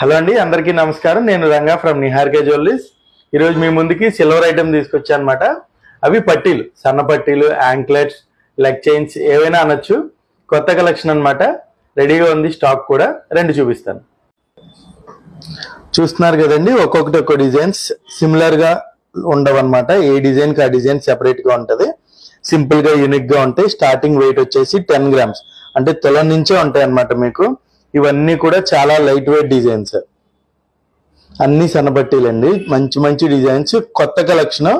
Hello అండి అందరికీ నమస్కారం. నేను రంగా ఫ్రమ్ నిహార్కే జ్యువెలరీస్. ఈరోజు మీ ముందుకి సిల్వర్ ఐటమ్ తీసుకొచ్చాను అనమాట అవి పట్టీలు సన్న పట్టీలు యాంక్లెట్స్ లెగ్ చైన్స్ ఏవైనా అనొచ్చు. కొత్త కలెక్షన్ అన్నమాట. రెడీగా ఉంది స్టాక్ కూడా. రెండు చూపిస్తాను. చూస్తున్నారు కదండి ఒక్కొక్కటి ఒక్కో డిజైన్స్. సిమిలర్గా ఉండవన్నమాట. ఏ డిజైన్కి ఆ డిజైన్ సెపరేట్గా ఉంటుంది. సింపుల్గా యూనిక్గా ఉంటాయి. స్టార్టింగ్ వెయిట్ వచ్చేసి టెన్ గ్రామ్స్ అంటే తొల నుంచే ఉంటాయి అన్నమాట మీకు. ఇవన్నీ కూడా చాలా లైట్ వెయిట్ డిజైన్స్ అన్ని సన్నబట్టీలండి. మంచి మంచి డిజైన్స్ కొత్త కలెక్షన్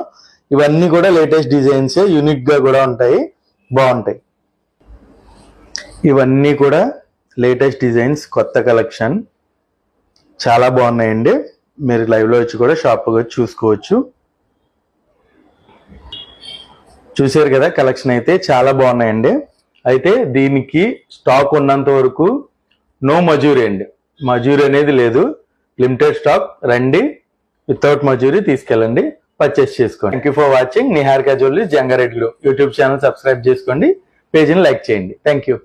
ఇవన్నీ కూడా లేటెస్ట్ డిజైన్స్ యూనిక్గా కూడా ఉంటాయి. బాగుంటాయి. ఇవన్నీ కూడా లేటెస్ట్ డిజైన్స్ కొత్త కలెక్షన్ చాలా బాగున్నాయండి. మీరు లైవ్లో వచ్చి కూడా షాప్కి వచ్చి చూసుకోవచ్చు. చూసారు కదా కలెక్షన్ అయితే చాలా బాగున్నాయండి. అయితే దీనికి స్టాక్ ఉన్నంత వరకు నో మజూరీ అండి. మజూరీ అనేది లేదు. లిమిటెడ్ స్టాక్ రండి. వితౌట్ మజూరీ తీసుకెళ్ళండి. పర్చేస్ చేసుకోండి. Thank you for watching Niharika jewellery జంగారెడ్డిలో YouTube channel subscribe చేసుకోండి. పేజీని లైక్ చేయండి. Thank you